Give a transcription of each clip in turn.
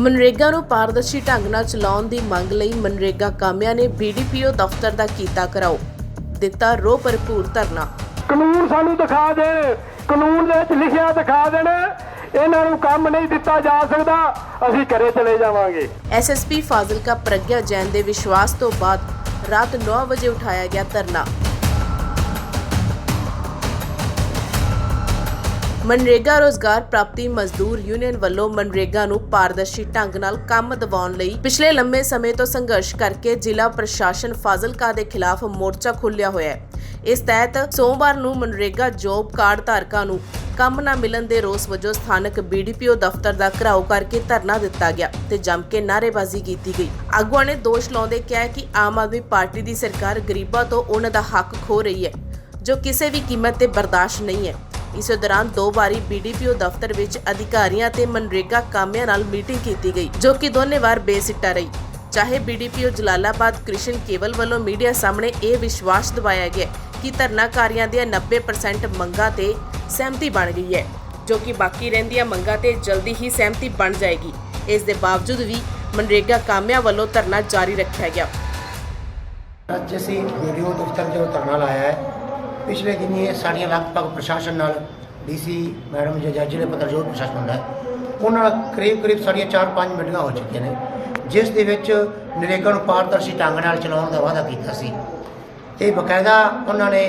ਮਨਰੇਗਾ ਨੂੰ ਪਾਰਦਰਸ਼ੀ ਢੰਗ ਨਾਲ ਚਲਾਉਣ ਦੀ ਮੰਗ ਲਈ ਮਨਰੇਗਾ ਕਾਮਿਆਂ ਨੇ ਬੀਡੀਪੀਓ ਦਫ਼ਤਰ ਦਾ ਕੀਤਾ ਕਰਾਓ ਦਿੱਤਾ ਰੋ ਭਰਪੂਰ ਧਰਨਾ। ਕਾਨੂੰਨ ਸਾਨੂੰ ਦਿਖਾ ਦੇਣ ਕਾਨੂੰਨ ਦੇ ਵਿੱਚ ਲਿਖਿਆ ਦਿਖਾ ਦੇਣ ਇਹਨਾਂ ਨੂੰ ਕੰਮ ਨਹੀਂ ਦਿੱਤਾ ਜਾ ਸਕਦਾ ਅਸੀਂ ਘਰੇ ਚਲੇ ਜਾਵਾਂਗੇ। ਐਸਐਸਪੀ ਫਾਜ਼ਿਲਕਾ ਪ੍ਰਗਿਆ ਜੈਨ ਦੇ ਵਿਸ਼ਵਾਸ ਤੋਂ ਬਾਅਦ ਰਾਤ 9 ਵਜੇ ਉਠਾਇਆ ਗਿਆ ਧਰਨਾ। ਮਨਰੇਗਾ ਰੋਜ਼ਗਾਰ ਪ੍ਰਾਪਤੀ ਮਜ਼ਦੂਰ ਯੂਨੀਅਨ ਵੱਲੋਂ ਮਨਰੇਗਾ ਨੂੰ ਪਾਰਦਰਸ਼ੀ ਢੰਗ ਨਾਲ ਕੰਮ ਦਿਵਾਉਣ ਲਈ ਪਿਛਲੇ ਲੰਮੇ ਸਮੇਂ ਤੋਂ ਸੰਘਰਸ਼ ਕਰਕੇ ਜ਼ਿਲ੍ਹਾ ਪ੍ਰਸ਼ਾਸਨ ਫਾਜ਼ਿਲਕਾ ਦੇ ਖਿਲਾਫ ਮੋਰਚਾ ਖੋਲ੍ਹਿਆ ਹੋਇਆ ਹੈ। ਇਸ ਤਹਿਤ ਸੋਮਵਾਰ ਨੂੰ ਮਨਰੇਗਾ ਜੋਬ ਕਾਰਡ ਧਾਰਕਾਂ ਨੂੰ ਕੰਮ ਨਾ ਮਿਲਣ ਦੇ ਰੋਸ ਵਜੋਂ ਸਥਾਨਕ ਬੀਡੀਪੀਓ ਦਫ਼ਤਰ ਦਾ ਘਰਾਓ ਕਰਕੇ ਧਰਨਾ ਦਿੱਤਾ ਗਿਆ ਤੇ ਜੰਮ ਕੇ ਨਾਅਰੇਬਾਜ਼ੀ ਕੀਤੀ ਗਈ। ਆਗੂਆਂ ਨੇ ਦੋਸ਼ ਲਾਉਂਦੇ ਕਿਹਾ ਕਿ ਆਮ ਆਦਮੀ ਪਾਰਟੀ ਦੀ ਸਰਕਾਰ ਗਰੀਬਾਂ ਤੋਂ ਉਹਨਾਂ ਦਾ ਹੱਕ ਖੋ ਰਹੀ ਹੈ, ਜੋ ਕਿਸੇ ਵੀ ਕੀਮਤ ਤੇ ਬਰਦਾਸ਼ਤ ਨਹੀਂ ਹੈ। ਇਸੇ ਦੌਰਾਨ ਦੋ ਵਾਰੀ ਬੀਡੀਪੀਓ ਦਫ਼ਤਰ ਵਿੱਚ ਅਧਿਕਾਰੀਆਂ ਤੇ ਮਨਰੇਗਾ ਕਾਮਿਆਂ ਨਾਲ ਮੀਟਿੰਗ ਕੀਤੀ ਗਈ, ਜੋ ਕਿ ਦੋਨੇ ਵਾਰ ਬੇਸਿੱਟਾ ਰਹੀ। ਚਾਹੇ ਬੀਡੀਪੀਓ ਜਲਾਲਾਬਾਦ ਕ੍ਰਿਸ਼ਨ ਕੇਵਲ ਵੱਲੋਂ ਮੀਡੀਆ ਸਾਹਮਣੇ ਇਹ ਵਿਸ਼ਵਾਸ ਦਿਵਾਇਆ ਗਿਆ ਕਿ ਧਰਨਾਕਾਰੀਆਂ ਦੀਆਂ 90% ਮੰਗਾਂ ਤੇ ਸਹਿਮਤੀ ਬਣ ਗਈ ਹੈ, ਜੋ ਕਿ ਬਾਕੀ ਰਹਿੰਦੀਆਂ ਮੰਗਾਂ ਤੇ ਜਲਦੀ ਹੀ ਸਹਿਮਤੀ ਬਣ ਜਾਏਗੀ। ਇਸ ਦੇ ਬਾਵਜੂਦ ਵੀ ਮਨਰੇਗਾ ਕਾਮਿਆਂ ਵੱਲੋਂ ਧਰਨਾ ਜਾਰੀ ਰੱਖਿਆ ਗਿਆ। ਅੱਜ ਅਸੀਂ ਵੀਡੀਓ ਦਫ਼ਤਰ ਜੋ ਧਰਨਾ ਲਾਇਆ ਹੈ। ਪਿਛਲੇ ਦਿਨੀ ਸਾਡੀਆਂ ਲਗਭਗ ਪ੍ਰਸ਼ਾਸਨ ਨਾਲ ਡੀਸੀ ਮੈਡਮ ਜੋ ਜੱਜ ਨੇ ਪੱਤਰਜੋਤ ਪ੍ਰਸ਼ਾਸਨ ਹੁੰਦਾ ਉਹਨਾਂ ਨਾਲ ਕਰੀਬ ਕਰੀਬ ਸਾਡੀਆਂ 4-5 ਮੀਟਿੰਗਾਂ ਹੋ ਚੁੱਕੀਆਂ ਨੇ ਜਿਸ ਦੇ ਵਿੱਚ ਨਰੇਗਾ ਨੂੰ ਪਾਰਦਰਸ਼ੀ ਢੰਗ ਨਾਲ ਚਲਾਉਣ ਦਾ ਵਾਅਦਾ ਕੀਤਾ ਸੀ। ਤੇ ਬਕਾਇਦਾ ਉਹਨਾਂ ਨੇ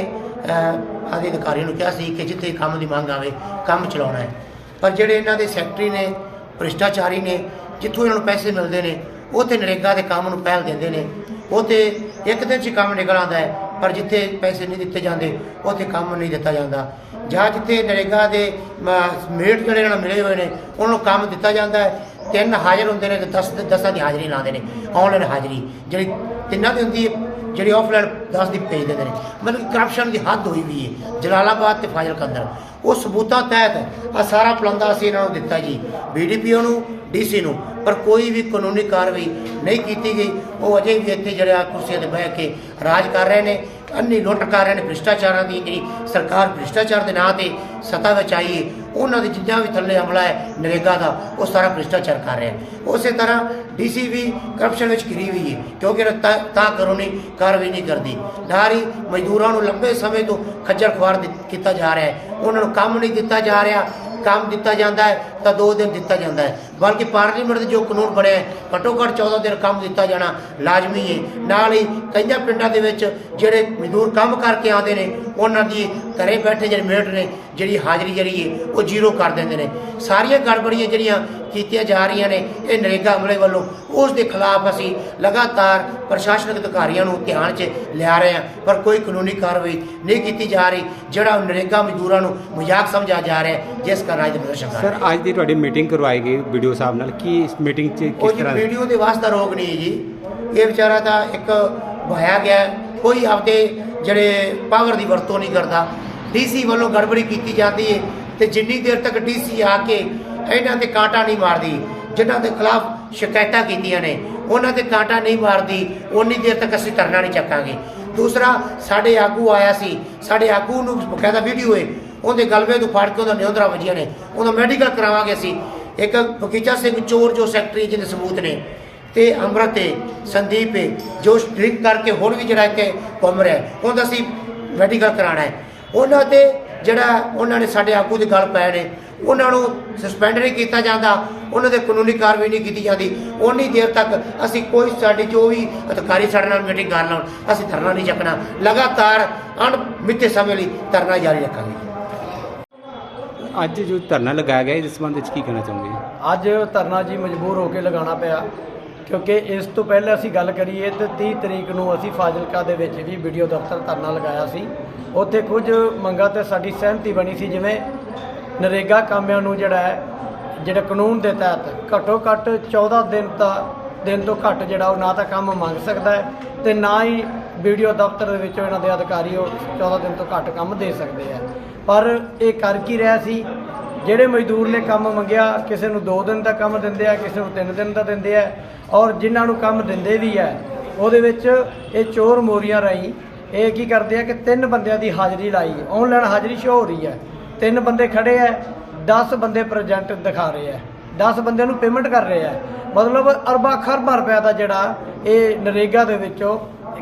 ਅਹ, ਆਦੇ ਅਧਿਕਾਰੀ ਨੂੰ ਕਿਹਾ ਸੀ ਕਿ ਜਿੱਥੇ ਕੰਮ ਦੀ ਮੰਗ ਆਵੇ ਕੰਮ ਚਲਾਉਣਾ ਹੈ। ਪਰ ਜਿਹੜੇ ਇਹਨਾਂ ਦੇ ਸੈਕਟਰੀ ਨੇ ਭ੍ਰਿਸ਼ਟਾਚਾਰੀ ਨੇ ਜਿੱਥੋਂ ਇਹਨਾਂ ਨੂੰ ਪੈਸੇ ਮਿਲਦੇ ਨੇ ਉਹ ਤੇ ਨਰੇਗਾ ਦੇ ਕੰਮ ਨੂੰ ਪਹਿਲ ਦਿੰਦੇ ਨੇ ਉਹ ਤੇ ਇੱਕ ਦਿਨ 'ਚ ਕੰਮ ਨਿਕਲ ਆਉਂਦਾ ਹੈ। ਪਰ ਜਿੱਥੇ ਪੈਸੇ ਨਹੀਂ ਦਿੱਤੇ ਜਾਂਦੇ, ਉੱਥੇ ਕੰਮ ਨਹੀਂ ਦਿੱਤਾ ਜਾਂਦਾ। ਜਾਂ ਜਿੱਥੇ ਨਰੇਗਾ ਦੇ ਮੇਟ ਜਿਹੜੇ ਨਾਲ ਮਿਲੇ ਹੋਏ ਨੇ, ਉਹਨਾਂ ਨੂੰ ਕੰਮ ਦਿੱਤਾ ਜਾਂਦਾ ਹੈ। ਤਿੰਨ ਹਾਜ਼ਰ ਹੁੰਦੇ ਨੇ ਤੇ 10 ਦਸਾਂ ਦੀ ਹਾਜ਼ਰੀ ਲਾਉਂਦੇ ਨੇ, ਆਨਲਾਈਨ ਹਾਜ਼ਰੀ। ਜਿਹੜੀ ਤਿੰਨਾਂ ਦੀ ਹੁੰਦੀ ਹੈ ਜਿਹੜੀ ਆਫਲਾਈਨ 10 ਦੀ ਭੇਜ ਦਿੰਦੇ ਨੇ ਮਤਲਬ ਕਰਪਸ਼ਨ ਦੀ ਹੱਦ ਹੋਈ ਵੀ ਹੈ, ਜਲਾਲਾਬਾਦ ਤੇ ਫਾਜ਼ਿਲਕਾ ਅੰਦਰ। ਉਹ ਸਬੂਤਾਂ ਤਹਿਤ ਆ ਸਾਰਾ ਪਲੰਦਾ ਅਸੀਂ ਇਹਨਾਂ ਨੂੰ ਦਿੱਤਾ ਜੀ ਬੀਡੀਪੀਓ ਨੂੰ ਡੀਸੀ ਨੂੰ। ਪਰ ਕੋਈ ਵੀ ਕਾਨੂੰਨੀ ਕਾਰਵਾਈ ਨਹੀਂ ਕੀਤੀ ਗਈ। ਉਹ ਅਜੇ ਵੀ ਇੱਥੇ ਜਿਹੜਾ ਕੁਰਸੀਆਂ ਤੇ ਬਹਿ ਕੇ ਰਾਜ ਕਰ ਰਹੇ ਨੇ। ਅੰਨੀ ਲੁੱਟ ਕਰ ਰਹੇ ਨੇ ਭ੍ਰਿਸ਼ਟਾਚਾਰਾਂ ਦੀ ਜਿਹੜੀ ਸਰਕਾਰ ਭ੍ਰਿਸ਼ਟਾਚਾਰ ਦੇ ਨਾਂ ਤੇ ਸੱਤਾ ਵਿੱਚ ਆਈ ਉਹਨਾਂ ਦੇ ਜਿੰਨਾ ਵੀ ਥੱਲੇ ਹਮਲਾ ਹੈ, ਨਰੇਗਾ ਦਾ, ਉਹ ਸਾਰਾ ਭ੍ਰਿਸ਼ਟਾਚਾਰ ਕਰ ਰਿਹਾ ਉਸੇ ਤਰ੍ਹਾਂ ਡੀਸੀ ਵੀ ਕਰਪਸ਼ਨ ਵਿੱਚ ਘਿਰੀ ਹੋਈ ਹੈ, ਕਿਉਂਕਿ ਤਾਂ ਤਾਂ ਕਾਨੂੰਨੀ ਕਾਰਵਾਈ ਨਹੀਂ ਕਰਦੀ। ਨਾਲ ਮਜ਼ਦੂਰਾਂ ਨੂੰ ਲੰਬੇ ਸਮੇਂ ਤੋਂ ਖੱਜਲ ਖੁਆਰ ਦਿੱਤ- ਕੀਤਾ ਜਾ ਰਿਹਾ ਹੈ। ਉਹਨਾਂ ਨੂੰ ਕੰਮ ਨਹੀਂ ਦਿੱਤਾ ਜਾ ਰਿਹਾ, ਕੰਮ ਦਿੱਤਾ ਜਾਂਦਾ ਹੈ। ਤਾਂ 2 ਦਿਨ ਦਿੱਤਾ ਜਾਂਦਾ ਹੈ। ਬਲਕਿ ਪਾਰਲੀਮੈਂਟ ਦੇ ਜੋ ਕਾਨੂੰਨ ਬਣਿਆ ਹੈ ਘੱਟੋ ਘੱਟ 14 ਦਿਨ ਕੰਮ ਦਿੱਤਾ ਜਾਣਾ ਲਾਜ਼ਮੀ ਹੈ ਨਾਲ ਹੀ ਕਈਆਂ ਪਿੰਡਾਂ ਦੇ ਵਿੱਚ ਜਿਹੜੇ ਮਜ਼ਦੂਰ ਕੰਮ ਕਰਕੇ ਆਉਂਦੇ ਨੇ, ਉਹਨਾਂ ਦੀ ਘਰੇ ਬੈਠੇ ਜਿਹੜੇ ਮੇਟ ਨੇ, ਜਿਹੜੀ ਹਾਜ਼ਰੀ ਜਿਹੜੀ ਹੈ ਉਹ ਜ਼ੀਰੋ ਕਰ ਦਿੰਦੇ ਨੇ। ਸਾਰੀਆਂ ਗੜਬੜੀਆਂ ਜਿਹੜੀਆਂ ਕੀਤੀਆਂ ਜਾ ਰਹੀਆਂ ਨੇ, ਇਹ ਨਰੇਗਾ ਅਮਲੇ ਵੱਲੋਂ, ਉਸ ਦੇ ਖਿਲਾਫ ਅਸੀਂ ਲਗਾਤਾਰ ਪ੍ਰਸ਼ਾਸਨਿਕ ਅਧਿਕਾਰੀਆਂ ਨੂੰ ਧਿਆਨ 'ਚ ਲਿਆ ਰਹੇ ਹਾਂ। ਪਰ ਕੋਈ ਕਾਨੂੰਨੀ ਕਾਰਵਾਈ ਨਹੀਂ ਕੀਤੀ ਜਾ ਰਹੀ, ਜਿਹੜਾ ਨਰੇਗਾ ਮਜ਼ਦੂਰਾਂ ਨੂੰ ਮਜ਼ਾਕ ਸਮਝਿਆ ਜਾ ਰਿਹਾ, ਜਿਸ ਕਾਰਨ ਅੱਜ ਦੇ ਪ੍ਰਦਰਸ਼ਨ ਕਰ ਸਰ, ਅੱਜ ਦੀ ਤੁਹਾਡੀ ਮੀਟਿੰਗ ਕਰਵਾਈ ਗਈ ਵੀਡੀਓ ਸਾਹਿਬ ਨਾਲ? ਕੀ ਇਸ ਮੀਟਿੰਗ 'ਚ ਉਹ ਕਿਸ ਜੀ ਤਰ੍ਹਾਂ? ਵੀਡੀਓ ਦੇ ਵਾਸਤਾ ਰੋਗ ਨਹੀਂ ਜੀ। ਇਹ ਵਿਚਾਰਾ ਤਾਂ ਇੱਕ ਵਹਾਇਆ ਗਿਆ। ਕੋਈ ਆਪਦੇ ਜਿਹੜੇ ਪਾਵਰ ਦੀ ਵਰਤੋਂ ਨਹੀਂ ਕਰਦਾ। ਡੀਸੀ ਵੱਲੋਂ ਗੜਬੜੀ ਕੀਤੀ ਜਾਂਦੀ ਹੈ ਤੇ ਜਿੰਨੀ ਦੇਰ ਤੱਕ ਡੀਸੀ ਆ ਕੇ ਇਹਨਾਂ ਤੇ ਕਾਂਟਾ ਨਹੀਂ ਮਾਰਦੀ ਜਿਨ੍ਹਾਂ ਦੇ ਖਿਲਾਫ ਸ਼ਿਕਾਇਤਾਂ ਕੀਤੀਆਂ ਨੇ ਉਹਨਾਂ ਤੇ ਕਾਂਟਾ ਨਹੀਂ ਮਾਰਦੀ ਉਨੀ ਦੇਰ ਤੱਕ ਅਸੀਂ ਧਰਨਾ ਨਹੀਂ ਚੱਕਾਂਗੇ। ਦੂਸਰਾ ਸਾਡੇ ਆਗੂ ਆਇਆ ਸੀ। ਸਾਡੇ ਆਗੂ ਨੂੰ ਬਕਾਇਦਾ ਵੀਡੀਓ ਹੈ। ਉਹਦੇ ਗਲਵੇ ਤੋਂ ਫੜ ਕੇ ਉਹਦਾ ਨਿਉਂਦਰਾ ਵਜੀਆਂ ਨੇ। ਉਹਦਾ ਮੈਡੀਕਲ ਕਰਾਵਾਂਗੇ ਅਸੀਂ। ਇੱਕ ਬਗੀਚਾ ਸਿੰਘ ਚੋਰ ਜੋ ਸੈਕਟਰੀ ਜਿਹਦੇ ਸਬੂਤ ਨੇ ਤੇ ਅੰਮ੍ਰਿਤ ਹੈ ਸੰਦੀਪ ਹੈ ਜੋ ਡਰਿੰਕ ਕਰਕੇ ਹੋਰ ਵੀ ਜਿਹੜਾ ਇੱਥੇ ਘੁੰਮ ਰਿਹਾ ਉਹਦਾ ਅਸੀਂ ਮੈਡੀਕਲ ਕਰਾਣਾ ਹੈ। ਉਹਨਾਂ ਤੇ ਜਿਹੜਾ ਉਹਨਾਂ ਨੇ ਸਾਡੇ ਆਗੂ ਦੇ ਗਲ ਪਏ ਨੇ, ਉਹਨਾਂ ਨੂੰ ਸਸਪੈਂਡ ਨਹੀਂ ਕੀਤਾ ਜਾਂਦਾ, ਉਹਨਾਂ ਦੇ ਕਾਨੂੰਨੀ ਕਾਰਵਾਈ ਨਹੀਂ ਕੀਤੀ ਜਾਂਦੀ। ਉਨੀ ਦੇਰ ਤੱਕ ਅਸੀਂ ਕੋਈ ਸਾਡੇ ਜੋ ਵੀ ਅਧਿਕਾਰੀ ਸਾਡੇ ਨਾਲ ਮੀਟਿੰਗ ਕਰ ਲਾਉਣ ਅਸੀਂ ਧਰਨਾ ਨਹੀਂ ਚੱਕਣਾ। ਲਗਾਤਾਰ ਅਣਮਿੱਥੇ ਸਮੇਂ ਲਈ ਧਰਨਾ ਜਾਰੀ ਰੱਖਾਂਗੇ। ਅੱਜ ਜੋ ਧਰਨਾ ਲਗਾਇਆ ਗਿਆ, ਇਸ ਸੰਬੰਧ ਵਿੱਚ ਕੀ ਕਹਿਣਾ ਚਾਹੁੰਦੇ ਅੱਜ ਧਰਨਾ ਜੀ ਮਜਬੂਰ ਹੋ ਕੇ ਲਗਾਉਣਾ ਪਿਆ, ਕਿਉਂਕਿ ਇਸ ਤੋਂ ਪਹਿਲਾਂ ਅਸੀਂ ਗੱਲ ਕਰੀਏ ਤੇ 30 ਤਰੀਕ ਨੂੰ ਅਸੀਂ ਫਾਜ਼ਿਲਕਾ ਦੇ ਵਿੱਚ ਵੀ ਵੀਡੀਓ ਦਫ਼ਤਰ ਧਰਨਾ ਲਗਾਇਆ ਸੀ। ਉੱਥੇ ਕੁਝ ਮੰਗਾਂ ਤੇ ਸਾਡੀ ਸਹਿਮਤੀ ਬਣੀ ਸੀ, ਜਿਵੇਂ ਨਰੇਗਾ ਕਾਮਿਆਂ ਨੂੰ ਜਿਹੜਾ ਹੈ, ਜਿਹੜਾ ਕਾਨੂੰਨ ਦੇ ਤਹਿਤ ਘੱਟੋ ਘੱਟ 14 ਦਿਨ ਤਾਂ, ਦਿਨ ਤੋਂ ਘੱਟ ਜਿਹੜਾ ਉਹ ਨਾ ਤਾਂ ਕੰਮ ਮੰਗ ਸਕਦਾ ਹੈ ਤੇ ਨਾ ਹੀ ਵੀਡੀਓ ਦਫ਼ਤਰ ਦੇ ਵਿੱਚੋਂ ਇਹਨਾਂ ਦੇ ਅਧਿਕਾਰੀ ਉਹ 14 ਦਿਨ ਤੋਂ ਘੱਟ ਕੰਮ ਦੇ ਸਕਦੇ ਆ ਪਰ ਇਹ ਕਰ ਕੀ ਰਿਹਾ ਸੀ? ਜਿਹੜੇ ਮਜ਼ਦੂਰ ਨੇ ਕੰਮ ਮੰਗਿਆ, ਕਿਸੇ ਨੂੰ 2 ਦਿਨ ਦਾ ਕੰਮ ਦਿੰਦੇ ਆ, ਕਿਸੇ ਨੂੰ 3 ਦਿਨ ਦਾ ਦਿੰਦੇ ਆ ਔਰ ਜਿਨ੍ਹਾਂ ਨੂੰ ਕੰਮ ਦਿੰਦੇ ਵੀ ਆ, ਉਹਦੇ ਵਿੱਚ ਇਹ ਚੋਰ ਮੋਰੀਆਂ ਰਾਈ ਇਹ ਕੀ ਕਰਦੇ ਆ ਕਿ ਤਿੰਨ ਬੰਦਿਆਂ ਦੀ ਹਾਜ਼ਰੀ ਲਾਈ। ਆਨਲਾਈਨ ਹਾਜ਼ਰੀ ਸ਼ੋ ਹੋ ਰਹੀ ਹੈ ਤਿੰਨ ਬੰਦੇ ਖੜੇ ਆ 10 ਬੰਦੇ ਪ੍ਰੈਜ਼ੈਂਟ ਦਿਖਾ ਰਹੇ ਆ। 10 ਬੰਦਿਆਂ ਨੂੰ ਪੇਮੈਂਟ ਕਰ ਰਹੇ ਆ। ਮਤਲਬ ਅਰਬਾਂ ਖਰਬਾਂ ਰੁਪਏ ਦਾ ਜਿਹੜਾ ਇਹ ਨਰੇਗਾ ਦੇ ਵਿੱਚੋਂ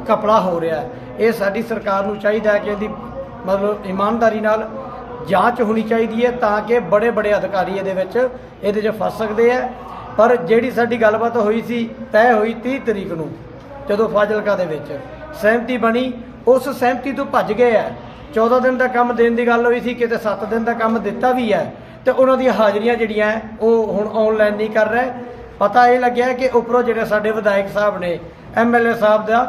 ਕਪੜਾ ਹੋ ਰਿਹਾ। ਇਹ ਸਾਡੀ ਸਰਕਾਰ ਨੂੰ ਚਾਹੀਦਾ ਹੈ ਕਿ ਇਹਦੀ ਮਤਲਬ ਇਮਾਨਦਾਰੀ ਨਾਲ ਜਾਂਚ ਹੋਣੀ ਚਾਹੀਦੀ ਹੈ ਤਾਂ ਕਿ ਬੜੇ ਬੜੇ ਅਧਿਕਾਰੀ ਇਹਦੇ ਵਿੱਚ ਇਹਦੇ 'ਚ ਫਸ ਸਕਦੇ ਆ। ਪਰ ਜਿਹੜੀ ਸਾਡੀ ਗੱਲਬਾਤ ਹੋਈ ਸੀ, ਤੈਅ ਹੋਈ 30 ਤਰੀਕ ਨੂੰ, ਜਦੋਂ ਫਾਜ਼ਿਲਕਾ ਦੇ ਵਿੱਚ ਸਹਿਮਤੀ ਬਣੀ, ਉਸ ਸਹਿਮਤੀ ਤੋਂ ਭੱਜ ਗਏ ਆ। 14 ਦਿਨ ਦਾ ਕੰਮ ਦੇਣ ਦੀ ਗੱਲ ਹੋਈ ਸੀ, ਕਿਤੇ 7 ਦਿਨ ਦਾ ਕੰਮ ਦਿੱਤਾ ਵੀ ਹੈ, ਤੇ ਉਹਨਾਂ ਦੀਆਂ ਹਾਜ਼ਰੀਆਂ ਜਿਹੜੀਆਂ ਉਹ ਹੁਣ ਆਨਲਾਈਨ ਨਹੀਂ ਕਰ ਰਹੇ। ਪਤਾ ਇਹ ਲੱਗਿਆ ਕਿ ਉੱਪਰੋਂ ਜਿਹੜੇ ਸਾਡੇ ਵਿਧਾਇਕ ਸਾਹਿਬ ਨੇ ਐਮਐਲਏ ਸਾਹਿਬ ਦਾ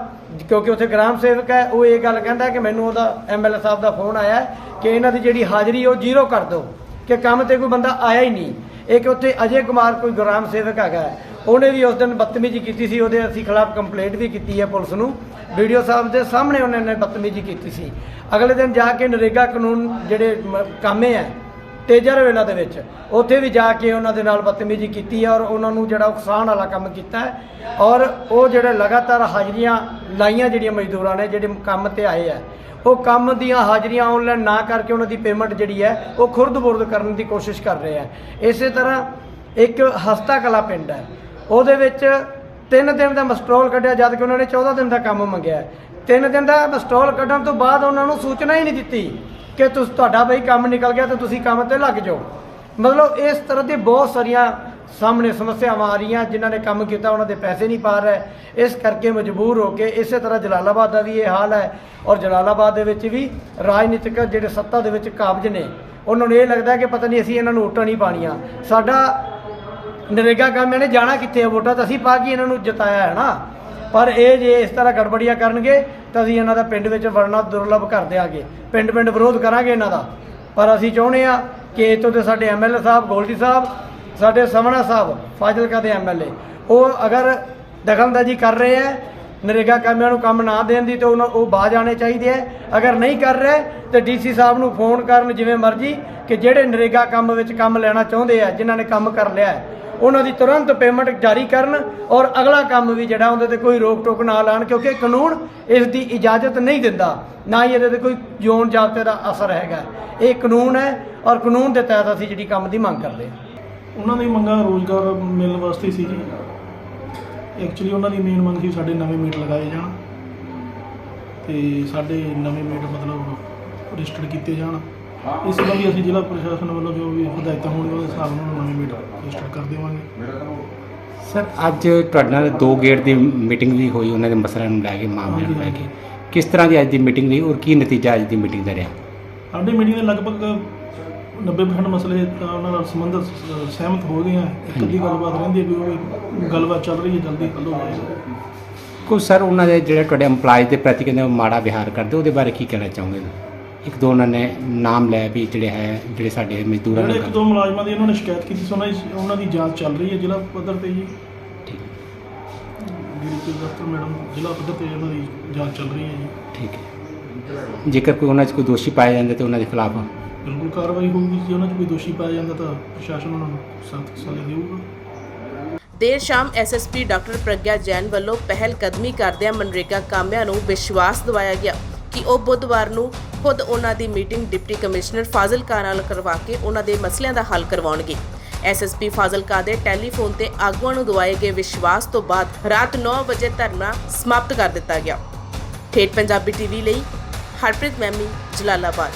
ਕਿਉਂਕਿ ਉੱਥੇ ਗ੍ਰਾਮ ਸੇਵਕ ਹੈ, ਉਹ ਇਹ ਗੱਲ ਕਹਿੰਦਾ ਕਿ ਮੈਨੂੰ ਉਹਦਾ ਐਮਐਲਏ ਸਾਹਿਬ ਦਾ ਫੋਨ ਆਇਆ ਕਿ ਇਹਨਾਂ ਦੀ ਜਿਹੜੀ ਹਾਜ਼ਰੀ ਉਹ ਜ਼ੀਰੋ ਕਰ ਦਿਓ, ਕਿ ਕੰਮ ਤੇ ਕੋਈ ਬੰਦਾ ਆਇਆ ਹੀ ਨਹੀਂ। ਇੱਕ ਉੱਥੇ ਅਜੇ ਕੁਮਾਰ ਕੋਈ ਗ੍ਰਾਮ ਸੇਵਕ ਹੈਗਾ ਉਹਨੇ ਵੀ ਉਸ ਦਿਨ ਬਦਤਮੀਜ਼ੀ ਕੀਤੀ ਸੀ, ਉਹਦੇ ਅਸੀਂ ਖਿਲਾਫ ਕੰਪਲੇਂਟ ਵੀ ਕੀਤੀ ਹੈ ਪੁਲਿਸ ਨੂੰ। ਵੀਡੀਓ ਸਾਹਿਬ ਦੇ ਸਾਹਮਣੇ ਉਹਨੇ ਨੇ ਬਦਤਮੀਜ਼ੀ ਕੀਤੀ ਸੀ। ਅਗਲੇ ਦਿਨ ਜਾ ਕੇ ਨਰੇਗਾ ਕਾਨੂੰਨ ਜਿਹੜੇ ਮ- ਕਾਮੇ ਹੈ ਤੇਜਾ ਰਵੇਲਾ ਦੇ ਵਿੱਚ। ਉੱਥੇ ਵੀ ਜਾ ਕੇ ਉਹਨਾਂ ਦੇ ਨਾਲ ਬਦਤਮੀਜ਼ੀ ਕੀਤੀ ਹੈ ਔਰ ਉਹਨਾਂ ਨੂੰ ਜਿਹੜਾ ਉਕਸਾਉਣ ਵਾਲਾ ਕੰਮ ਕੀਤਾ ਹੈ। ਔਰ ਉਹ ਜਿਹੜੇ ਲਗਾਤਾਰ ਹਾਜ਼ਰੀਆਂ ਲਾਈਆਂ ਜਿਹੜੀਆਂ ਮਜ਼ਦੂਰਾਂ ਨੇ, ਜਿਹੜੇ ਕੰਮ ਤੇ ਆਏ ਹੈ, ਉਹ ਕੰਮ ਦੀਆਂ ਹਾਜ਼ਰੀਆਂ ਆਨਲਾਈਨ ਨਾ ਕਰਕੇ ਉਹਨਾਂ ਦੀ ਪੇਮੈਂਟ ਜਿਹੜੀ ਹੈ, ਉਹ ਖੁਰਦ-ਬੁਰਦ ਕਰਨ ਦੀ ਕੋਸ਼ਿਸ਼ ਕਰ ਰਹੇ ਆ ਇਸੇ ਤਰ੍ਹਾਂ ਇੱਕ ਹਸਤਾ ਕਲਾ ਪਿੰਡ ਹੈ। ਉਹਦੇ ਵਿੱਚ 3 ਦਿਨ ਦਾ ਮਸਟਰੋਲ ਕੱਢਿਆ ਜਦ ਕਿ ਉਹਨਾਂ ਨੇ 14 ਦਿਨ ਦਾ ਕੰਮ ਮੰਗਿਆ 3 ਦਿਨ ਦਾ ਮਸਟਰੋਲ ਕੱਢਣ ਤੋਂ ਬਾਅਦ ਉਹਨਾਂ ਨੂੰ ਸੂਚਨਾ ਹੀ ਨਹੀਂ ਦਿੱਤੀ। ਕਿ ਤੁਸੀਂ, ਤੁਹਾਡਾ ਬਈ ਕੰਮ ਨਿਕਲ ਗਿਆ ਤੇ ਤੁਸੀਂ ਕੰਮ ਤੇ ਲੱਗ ਜਾਓ। ਮਤਲਬ ਇਸ ਤਰ੍ਹਾਂ ਦੀ ਬਹੁਤ ਸਾਰੀਆਂ ਸਾਹਮਣੇ ਸਮੱਸਿਆਵਾਂ ਆ ਰਹੀਆਂ, ਜਿਨ੍ਹਾਂ ਨੇ ਕੰਮ ਕੀਤਾ, ਉਹਨਾਂ ਦੇ ਪੈਸੇ ਨਹੀਂ ਪਾ ਰਹੇ। ਇਸ ਕਰਕੇ ਮਜਬੂਰ ਹੋ ਕੇ ਇਸੇ ਤਰ੍ਹਾਂ ਜਲਾਲਾਬਾਦ ਦਾ ਵੀ ਇਹ ਹਾਲ ਹੈ। ਔਰ ਜਲਾਲਾਬਾਦ ਦੇ ਵਿੱਚ ਵੀ ਰਾਜਨੀਤਿਕ ਜਿਹੜੇ ਸੱਤਾ ਦੇ ਵਿੱਚ ਕਾਬਜ ਨੇ, ਉਹਨਾਂ ਨੂੰ ਇਹ ਲੱਗਦਾ ਕਿ ਪਤਾ ਨਹੀਂ ਅਸੀਂ ਇਹਨਾਂ ਨੂੰ ਵੋਟਾਂ ਨਹੀਂ ਪਾਣੀਆਂ ਸਾਡਾ ਨਰੇਗਾ ਕੰਮ ਇਹਨੇ ਜਾਣਾ ਕਿੱਥੇ ਹੈ ਵੋਟਾਂ ਤਾਂ ਅਸੀਂ ਪਾ ਕੇ ਇਹਨਾਂ ਨੂੰ ਜਿਤਾਇਆ ਹੈ ਨਾ। ਪਰ ਇਹ ਜੇ ਇਸ ਤਰ੍ਹਾਂ ਗੜਬੜੀਆਂ ਕਰਨਗੇ ਤਾਂ ਅਸੀਂ ਇਹਨਾਂ ਦਾ ਪਿੰਡ ਵਿੱਚ ਵੜਨਾ ਦੁਰਲਭ ਕਰ ਦਿਆਂਗੇ। ਪਿੰਡ ਪਿੰਡ ਵਿਰੋਧ ਕਰਾਂਗੇ ਇਹਨਾਂ ਦਾ। ਪਰ ਅਸੀਂ ਚਾਹੁੰਦੇ ਆ ਕਿ ਇੱਥੋਂ ਦੇ ਸਾਡੇ ਐਮਐਲਏ ਸਾਹਿਬ, ਗੋਲਡੀ ਸਾਹਿਬ, ਸਾਡੇ ਸਮਣਾ ਸਾਹਿਬ, ਫਾਜ਼ਿਲਕਾ ਦੇ ਐਮਐਲਏ ਉਹ ਅਗਰ ਦਖਲਅੰਦਾਜ਼ੀ ਕਰ ਰਹੇ ਹੈ ਨਰੇਗਾ ਕਾਮਿਆਂ ਨੂੰ ਕੰਮ ਨਾ ਦੇਣ ਦੀ ਤੇ ਉਹਨਾਂ ਉਹ ਬਾਜ ਆਣੇ ਚਾਹੀਦੇ ਹੈ ਅਗਰ ਨਹੀਂ ਕਰ ਰਹੇ, ਤੇ ਡੀਸੀ ਸਾਹਿਬ ਨੂੰ ਫੋਨ ਕਰਨ ਜਿਵੇਂ ਮਰਜ਼ੀ ਕਿ ਜਿਹੜੇ ਨਰੇਗਾ ਕੰਮ ਵਿੱਚ ਕੰਮ ਲੈਣਾ ਚਾਹੁੰਦੇ ਆ, ਜਿਨ੍ਹਾਂ ਨੇ ਕੰਮ ਕਰ ਲਿਆ ਉਹਨਾਂ ਦੀ ਤੁਰੰਤ ਪੇਮੈਂਟ ਜਾਰੀ ਕਰਨ ਔਰ ਅਗਲਾ ਕੰਮ ਵੀ ਜਿਹੜਾ ਉਹਦੇ ਤੇ ਕੋਈ ਰੋਕ ਟੋਕ ਨਾ ਲਾਣ ਕਿਉਂਕਿ ਕਾਨੂੰਨ ਇਸ ਦੀ ਇਜਾਜ਼ਤ ਨਹੀਂ ਦਿੰਦਾ। ਨਾ ਹੀ ਇਹਦੇ ਤੇ ਕੋਈ ਜੋਨ ਜਾਬਤੇ ਦਾ ਅਸਰ ਹੈਗਾ। ਇਹ ਕਾਨੂੰਨ ਹੈ ਔਰ ਕਾਨੂੰਨ ਦੇ ਤਹਿਤ ਅਸੀਂ ਜਿਹੜੀ ਕੰਮ ਦੀ ਮੰਗ ਕਰਦੇ ਹਾਂ ਉਹਨਾਂ ਦੀ ਮੰਗਾਂ ਰੋਜ਼ਗਾਰ ਮਿਲਣ ਵਾਸਤੇ ਸੀ ਜੀ। ਐਕਚੁਅਲੀ ਉਹਨਾਂ ਦੀ ਮੇਨ ਮੰਗ ਸੀ ਸਾਡੇ ਨਵੇਂ ਮੀਟ ਲਗਾਏ ਜਾਣ ਤੇ ਸਾਡੇ ਨਵੇਂ ਮੀਟ ਮਤਲਬ ਰਜਿਸਟਰਡ ਕੀਤੇ ਜਾਣ। ਇਸ ਸੰਬੰਧੀ ਅਸੀਂ ਜ਼ਿਲ੍ਹਾ ਪ੍ਰਸ਼ਾਸਨ ਵੱਲੋਂ ਜੋ ਵੀ ਹਦਾਇਤਾਂ ਹੋਣਗੀਆਂ ਉਹਦੇ ਹਿਸਾਬ ਨਾਲ ਨਵੇਂ ਮੀਟ ਰਜਿਸਟਰਡ ਕਰ ਦੇਵਾਂਗੇ। ਸਰ ਅੱਜ ਤੁਹਾਡੇ ਨਾਲ ਦੋ ਗੇਟ ਦੀ ਮੀਟਿੰਗ ਵੀ ਹੋਈ ਉਹਨਾਂ ਦੇ ਮਸਲਿਆਂ ਨੂੰ ਲੈ ਕੇ ਮਾਮਲਿਆਂ ਨੂੰ ਲੈ ਕੇ। ਕਿਸ ਤਰ੍ਹਾਂ ਦੀ ਅੱਜ ਦੀ ਮੀਟਿੰਗ ਰਹੀ ਔਰ ਕੀ ਨਤੀਜਾ ਅੱਜ ਦੀ ਮੀਟਿੰਗ ਦਾ ਰਿਹਾ? ਸਾਡੀ ਮੀਟਿੰਗ ਦੇ ਲਗਭਗ 90% ਮਸਲੇ ਤਾਂ ਉਹਨਾਂ ਨਾਲ ਸੰਬੰਧਿਤ ਸ- ਸਹਿਮਤ ਹੋ ਗਏ ਆ ਇੱਕ ਅੱਧੀ ਗੱਲਬਾਤ ਰਹਿੰਦੀ ਹੈ ਵੀ ਉਹ ਵੀ ਗੱਲਬਾਤ ਚੱਲ ਰਹੀ ਹੈ ਜਲਦੀ ਹੱਲ ਹੋ ਜਾਏਗੀ। ਕੋਈ ਸਰ ਉਹਨਾਂ ਦੇ ਜਿਹੜੇ ਤੁਹਾਡੇ EMPLOYEE ਦੇ ਪ੍ਰਤੀ ਕਹਿੰਦੇ ਉਹ ਮਾੜਾ ਵਿਹਾਰ ਕਰਦੇ ਉਹਦੇ ਬਾਰੇ ਕੀ ਕਹਿਣਾ ਚਾਹੋਗੇ? ਇੱਕ ਦੋ ਉਹਨਾਂ ਨੇ ਨਾਮ ਲੈ ਵੀ ਜਿਹੜੇ ਹੈ ਜਿਹੜੇ ਸਾਡੇ ਮਜ਼ਦੂਰਾਂ ਜਿਹੜੇ ਨਾਲ ਇੱਕ ਦੋ ਮੁਲਾਜ਼ਮਾਂ ਦੀ ਉਹਨਾਂ ਨੇ ਸ਼ਿਕਾਇਤ ਕੀਤੀ ਸੀ ਉਹਨਾਂ ਦੀ ਉਹਨਾਂ ਦੀ ਜਾਂਚ ਚੱਲ ਰਹੀ ਹੈ ਜ਼ਿਲ੍ਹਾ ਪੱਧਰ ਤੇ ਜੀ। ਠੀਕ। ਡੀਪੀ ਦਫ਼ਤਰ ਮੈਡਮ ਜ਼ਿਲ੍ਹਾ ਪੱਧਰ ਤੇ ਉਹਨਾਂ ਦੀ ਜਾਂਚ ਚੱਲ ਰਹੀ ਹੈ ਜੀ। ਠੀਕ ਹੈ। ਜੇਕਰ ਕੋਈ ਉਹਨਾਂ 'ਚ ਕੋਈ ਦੋਸ਼ੀ ਪਾਇਆ ਜਾਂਦਾ ਤੇ ਉਹਨਾਂ ਦੇ ਖਿਲਾਫ ਬਿਲਕੁਲ ਕਾਰਵਾਈ ਹੋਊਗੀ ਜੇ ਉਹਨਾਂ 'ਚ ਕੋਈ ਦੋਸ਼ੀ ਪਾਇਆ ਜਾਂਦਾ ਤਾਂ ਪ੍ਰਸ਼ਾਸਨ ਉਹਨਾਂ ਨੂੰ ਸਖਤ ਸਜ਼ਾ ਦੇਊਗਾ। ਦੇਰ ਸ਼ਾਮ ਐਸਐਸਪੀ ਡਾਕਟਰ ਪ੍ਰਗਿਆ ਜੈਨ ਵੱਲੋਂ ਪਹਿਲ ਕਦਮੀ ਕਰਦਿਆਂ ਮਨਰੇਗਾ ਕਾਮਿਆਂ ਨੂੰ ਵਿਸ਼ਵਾਸ ਦਿਵਾਇਆ ਗਿਆ ਕਿ ਉਹ ਬੁੱਧਵਾਰ ਨੂੰ ਖੁਦ ਉਹਨਾਂ ਦੀ ਮੀਟਿੰਗ ਡਿਪਟੀ ਕਮਿਸ਼ਨਰ ਫਾਜ਼ਿਲਕਾ ਨਾਲ ਕਰਵਾ ਕੇ ਉਹਨਾਂ ਦੇ ਮਸਲਿਆਂ ਦਾ ਹੱਲ ਕਰਵਾਉਣਗੇ। ਐਸਐਸਪੀ ਫਾਜ਼ਿਲਕਾ ਦੇ ਟੈਲੀਫੋਨ ਤੇ ਆਗੂਆਂ ਨੂੰ ਦਵਾਏ ਗਏ ਵਿਸ਼ਵਾਸ ਤੋਂ ਬਾਅਦ ਰਾਤ 9 ਵਜੇ ਧਰਨਾ ਸਮਾਪਤ ਕਰ ਦਿੱਤਾ ਗਿਆ। ਠੇਠ ਪੰਜਾਬੀ ਟੀਵੀ ਲਈ ਹਰਪ੍ਰੀਤ ਮੈਮੀ, ਜਲਾਲਾਬਾਦ।